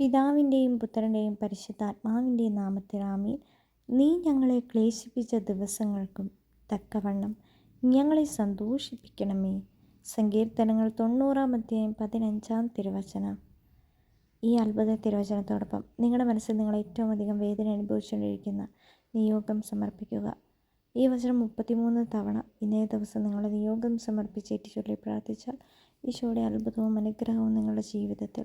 പിതാവിന്റെയും പുത്രന്റെയും പരിശുദ്ധാത്മാവിന്റെയും നാമത്തിൽ ആമീൻ. നീ ഞങ്ങളെ ക്ലേശിപ്പിച്ച ദിവസങ്ങൾക്കും തക്കവണ്ണം ഞങ്ങളെ സന്തോഷിപ്പിക്കണമേ. സങ്കീർത്തനങ്ങൾ തൊണ്ണൂറാം അധ്യായം പതിനഞ്ചാം തിരുവചനം. ഈ അത്ഭുത തിരുവചനത്തോടൊപ്പം നിങ്ങളുടെ മനസ്സിൽ നിങ്ങൾ ഏറ്റവും അധികം വേദന അനുഭവിച്ചുകൊണ്ടിരിക്കുന്ന നിയോഗം സമർപ്പിക്കുക. ഈ വചനം മുപ്പത്തിമൂന്ന് തവണ ഇന്നേ ദിവസം നിങ്ങളുടെ നിയോഗം സമർപ്പിച്ച് ചൊല്ലി പ്രാർത്ഥിച്ചാൽ ഈശോയുടെ അത്ഭുതവും അനുഗ്രഹവും നിങ്ങളുടെ ജീവിതത്തിൽ